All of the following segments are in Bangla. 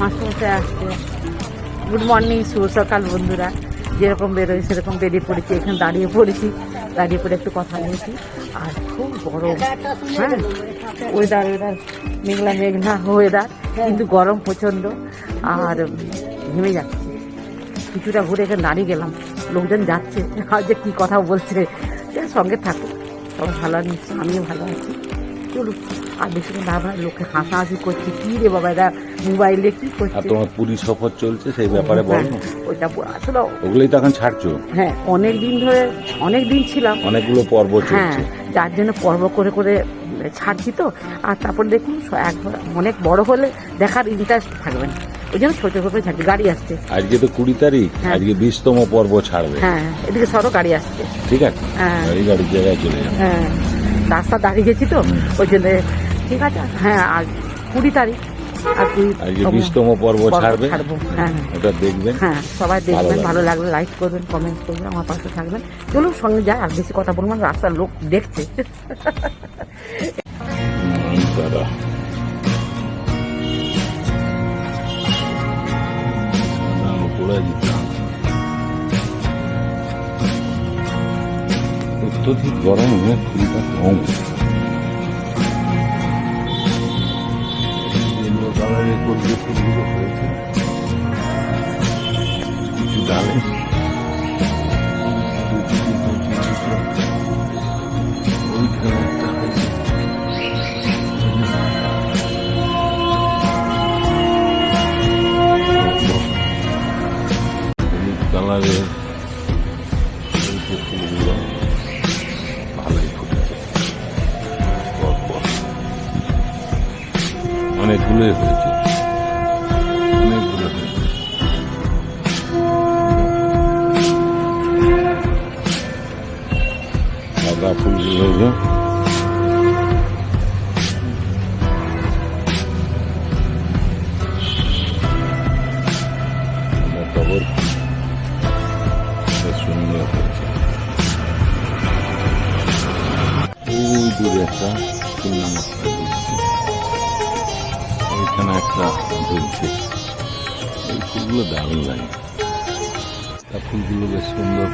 মাস্টারমশাই আসছে। গুড মর্নিং শুভ সকাল বন্ধুরা। যেরকম বেরোয় সেরকম বেরিয়ে পড়েছি। এখানে দাঁড়িয়ে পড়েছি। দাঁড়িয়ে পড়ে একটু কথা বলছি। আর খুব গরম। হ্যাঁ ওয়েদার ওয়েদার মেঘলা, মেঘনা ওয়েদার কিন্তু গরম প্রচণ্ড। আর ঘেমে যাচ্ছে। কিছুটা ঘুরে এখানে দাঁড়িয়ে গেলাম। লোকজন যাচ্ছে। আর যে কী কথা বলছে সঙ্গে থাকুক। সব ভালো আছে, আমিও ভালো আছি। চলুন আর বেশি না ভাই লোকে হাসাহাসি করছে। কী রে বাবা এরা মোবাইলে কী আর তোমার পুরী সফর চলছে সেই ব্যাপারে বলো হ্যাঁ, ওইটা আসলে ওগুলোই তো এখন ছাড়ছো। হ্যাঁ অনেক দিন ধরে অনেক দিন ছিলাম। অনেকগুলো পর্ব হ্যাঁ চলছে। যার জন্য পর্ব করে করে ছাড়ছি তো। আর তারপর দেখুন একবার অনেক বড় হলে দেখার ইন্টারেস্ট থাকবে না। ওই জন্য ছোটো করে ছাড়ছি গাড়ি আসছে। আজকে তো কুড়ি তারিখ হ্যাঁ। আজকে বিশতম পর্ব ছাড়বে। হ্যাঁ এদিকে সরো গাড়ি আসছে। ঠিক আছে? হ্যাঁ। গাড়ি গাড়ির জায়গায় চলে যাবে। হ্যাঁ। রাস্তা দাঁড়িয়ে গেছি তো ওই জন্য ঠিক আছে হ্যাঁ আর কুড়ি তারিখ আর কুড়ি আজকে বিশতম পর্ব ছাড়বে ছাড়বো হ্যাঁ ওটা দেখবেন হ্যাঁ সবাই দেখবেন ভালো লাগলে লাইক করবেন কমেন্ট করবেন আমার পাশে থাকবেন। চলুন সঙ্গে যাই আর বেশি কথা বলবেন রাস্তার লোক দেখছে। দাদা। অত্যধিক গরমে ফুলটা কম কালারের হয়েছে কিছু ডালে যে টগর সুন্দর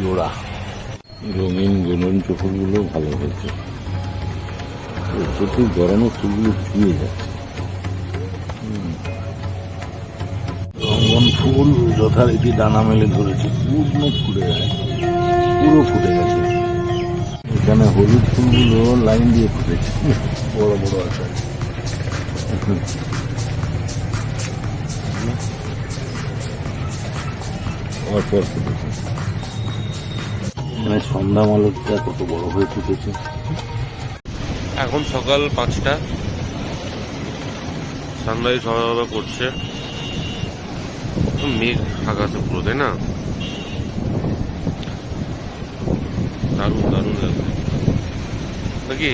জোড়া। রঙিন গুলঞ্চ ফুলগুলো ভালো হয়েছে। প্রচুর গরমে ফুলগুলো শুয়ে যাচ্ছে। রঙ্গন ফুল যথারীতি ডানা মেলে ধরেছে পূর্ণ ফুটে যায় পুরো ফুটে গেছে। এখানে হলুদ ফুলগুলো লাইন দিয়ে ফুটেছে। বড় বড় আকারে। পরপর ফুটেছে। এখানে সন্ধ্যা মালতটা কত বড় হয়ে ফুটেছে। এখন সকাল পাঁচটা। সানরাইজ হওয়া করছে। মেঘ আকাশে পুরো, তাই না? দারুণ দারুণ লাগবে নাকি?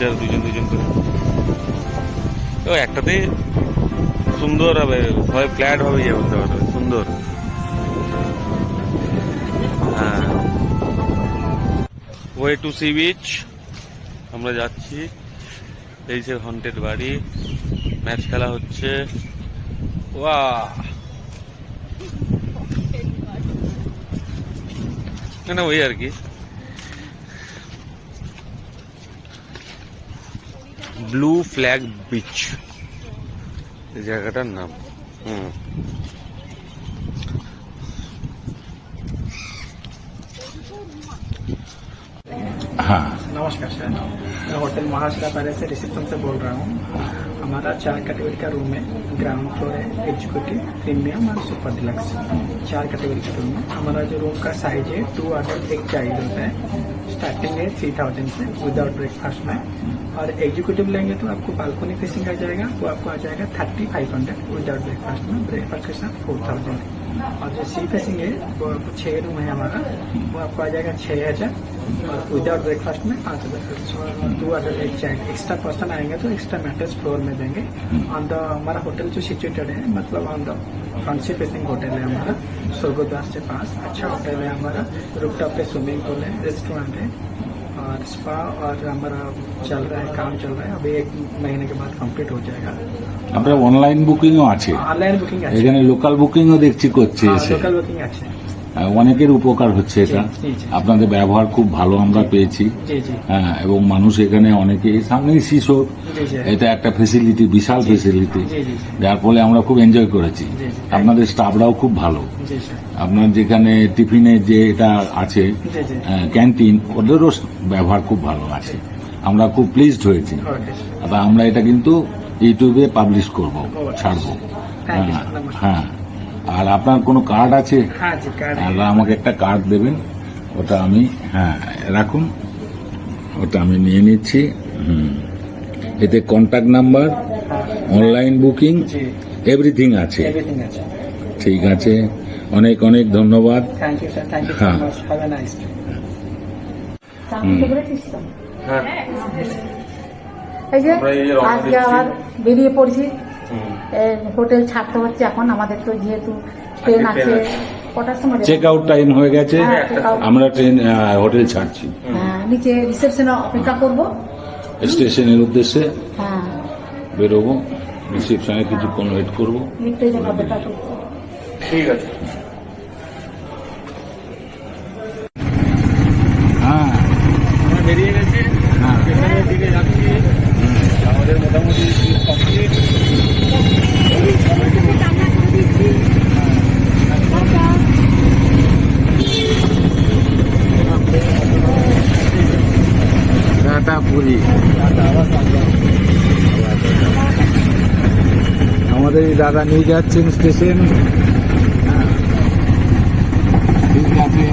দুই চার দুজন দুজন করে। ও, একটাতে সুন্দর হবে সবাই ফ্ল্যাট হবে ইয়ে করতে পারবে সুন্দর। হ্যাঁ। ওয়ে টু সি বিচ আমরা যাচ্ছি। এই যে হন্টেড বাড়ি। ম্যাচ খেলা হচ্ছে। ওয়া না, ওই আর কি। ব্লু ফ্ল্যাগ বিচ এই জায়গাটার নাম হুম हाँ नमस्कार सर मैं होटल महाशिला पैलेस से रिसेप्शन से बोल रहा हूँ हमारा चार कैटेगरी का रूम है ग्राउंड फ्लोर है एग्जीक्यूटिव प्रीमियम और सुपर डिलक्स चार कैटेगरी का रूम है। हमारा जो रूम का साइज़ है टू अडल्ट एक चाइल्ड होता है। स्टार्टिंग है थ्री थाउज़ेंड से विदाउट ब्रेकफास्ट में। और एग्जीक्यूटिव लेंगे तो आपको बालकोनी फेसिंग आ जाएगा, वो आपको आ जाएगा thirty five hundred without breakfast में। ब्रेकफास्ट के साथ फोर थाउज़ेंड और जो सी फेसिंग है, वो आपको छः रूम है हमारा। वो आपको आ जाएगा छः हज़ार। विदाउट ब्रेकफास्ट में पाँच हजार टू अडल्ट एक चाइल्ड एक्स्ट्रा पर्सन आएंगे तो एक्स्ट्रा मैट्रेस फ्लोर में देंगे ऑन द हमारा होटल जो सिचुएटेड है मतलब ऑन द फ्रंट से फेसिंग होटल है हमारा स्वर्गोदास के पास अच्छा होटल है हमारा रूपटॉप पे स्विमिंग पूल है रेस्टोरेंट है और स्पा और हमारा चल रहा है काम चल रहा है अभी एक महीने के बाद कंप्लीट हो जाएगा আপনার অনলাইন বুকিংও আছে ऑनलाइन बुकिंग अच्छी এখানে লোকাল বুকিংও দেখছি করছে এসে लोकल बुकिंग अच्छी है আহ, অনেকের উপকার হচ্ছে এটা। আপনাদের ব্যবহার খুব ভালো আমরা পেয়েছি। হ্যাঁ এবং মানুষ এখানে অনেকে সামনেই শিশুর এটা একটা ফেসিলিটি বিশাল ফেসিলিটি যার ফলে আমরা খুব এনজয় করেছি। আপনাদের স্টাফরাও খুব ভালো। আপনার যেখানে টিফিনে যে এটা আছে ক্যান্টিন ওদেরও ব্যবহার খুব ভালো আছে। আমরা খুব প্লিজড হয়েছি। আমরা এটা কিন্তু ইউটিউবে পাবলিশ করব ছাড়বো। হ্যাঁ হ্যাঁ। আর আপনার কোনো কার্ড আছে? আল্লাহ আমাকে একটা কার্ড দেবেন ওটা আমি হ্যাঁ রাখুন ওটা আমি নিয়ে নিচ্ছি হুম। এতে contact number online booking everything আছে। ঠিক আছে। অনেক অনেক ধন্যবাদ। হ্যাঁ। আজকে আবার বেরিয়ে পড়ছি। হোটেল ছাড়তে হচ্ছে এখন আমাদের তো যেহেতু ট্রেন আছে কটার সময় চেক আউট টাইম হয়ে গেছে হ্যাঁ। আমরা ট্রেন হোটেল ছাড়ছি। হ্যাঁ, নিচে রিসেপশনে অপেক্ষা করব। স্টেশনের উদ্দেশ্যে হ্যাঁ। বেরোবো রিসেপশনে কিছুক্ষণ ওয়েট করব। অপেক্ষা করব ঠিক আছে হ্যাঁ আমরা বেরিয়ে গেছি হ্যাঁ স্টেশনের দিকে যাচ্ছি আমাদের মোটামুটি কমপ্লিট টাটা পুরী আমাদের এই দাদা নিয়ে যাচ্ছেন স্টেশন হ্যাঁ। ঠিক আছে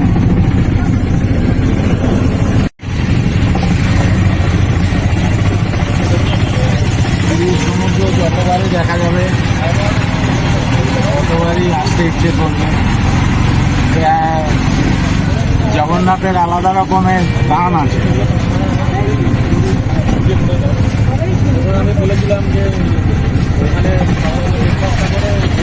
পুরীর সমুদ্র যতবারই দেখা যাবে ততবারই আসতে ইচ্ছে করবে জগন্নাথের আলাদা রকমের দান আছে আমি বলেছিলাম যে ওখানে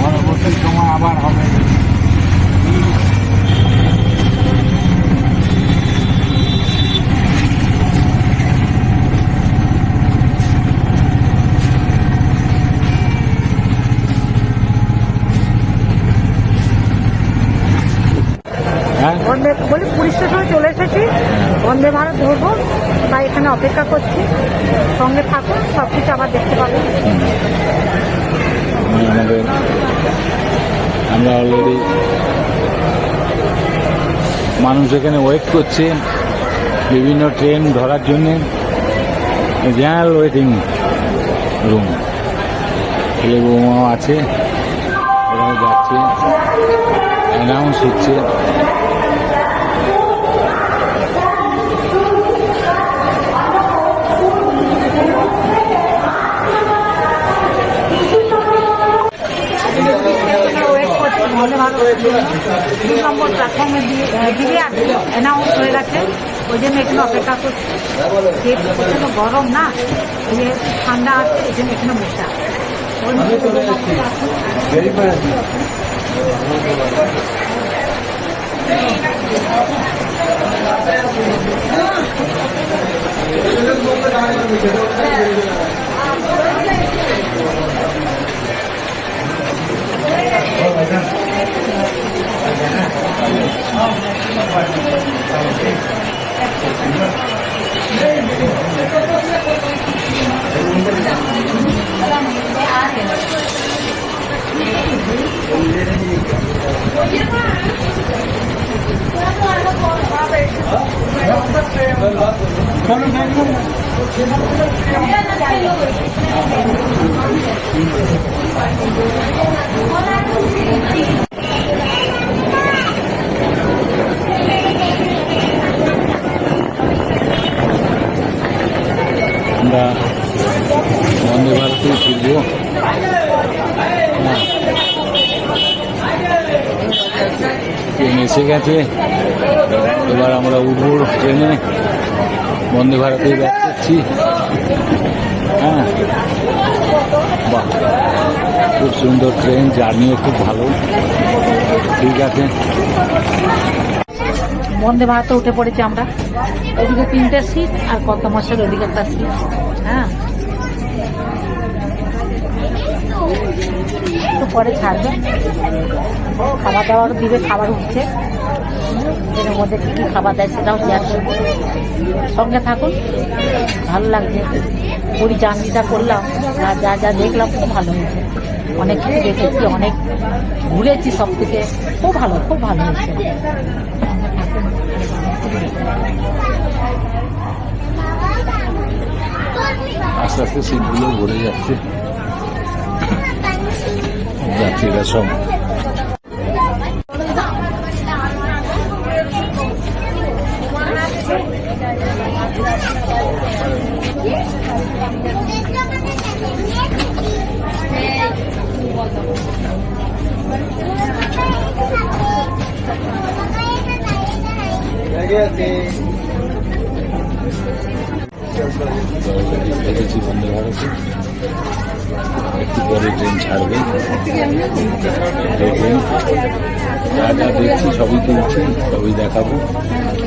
পরবর্তী সময় আবার হবে। হ্যাঁ? বলি পুলিশ স্টেশনে চলে এসেছি। বন্দে ভারত ধরবো তাই এখানে অপেক্ষা করছি। সঙ্গে থাকুন সব কিছু আবার দেখতে পাবেন আমাদের আমরা অলরেডি মানুষ এখানে ওয়েট করছে, বিভিন্ন ট্রেন ধরার জন্যে। জেনারেল ওয়েটিং রুম ছেলে বৌমাও আছে, ওরাও যাচ্ছে অ্যানাউন্স হচ্ছে। বন্দে ভারত দু নম্বর প্ল্যাটফর্মে দিয়ে দিবে আর অ্যানাউন্স হয়ে গেছে। ওই জন্য এখানে অপেক্ষা করছি। প্রচণ্ড গরম না যে ঠান্ডা আছে এই জন্য এখানে বসে আছে। আমরা বন্দে ভারতে ফিরবো হ্যাঁ। ট্রেন এসে গেছে এবার আমরা উঠবো ট্রেনে বন্দে ভারতে ব্যাক করছি। হ্যাঁ। বাহ, খুব সুন্দর ট্রেন জার্নিও খুব ভালো। ঠিক আছে। বন্দে ভারতে উঠে পড়েছি আমরা। ওদিকে তিনটে সিট আর কত মাসের ওদিকে একটা সিট হ্যাঁ। পরে ছাড়বে। খাবার দাবার দিবে, খাবার উঠছে এর মধ্যে কি কি খাবার দেয় সেটাও শেয়ার করব। সঙ্গে থাকুন, ভালো লাগছে পুরী জার্নিটা করলাম যা যা যা দেখলাম খুব ভালো হয়েছে। অনেক কিছু দেখেছি, অনেক ঘুরেছি সব থেকে। খুব ভালো খুব ভালো হয়েছে। আস্তে আস্তে সিটগুলো ভরে যাচ্ছে। যাত্রীরা সব। দেখেছি বন্দে ভারতে একটু পরে ট্রেন ছাড়বে দেখবেন যা যা দেখছি, সবই তুলছি, সবই দেখাবো।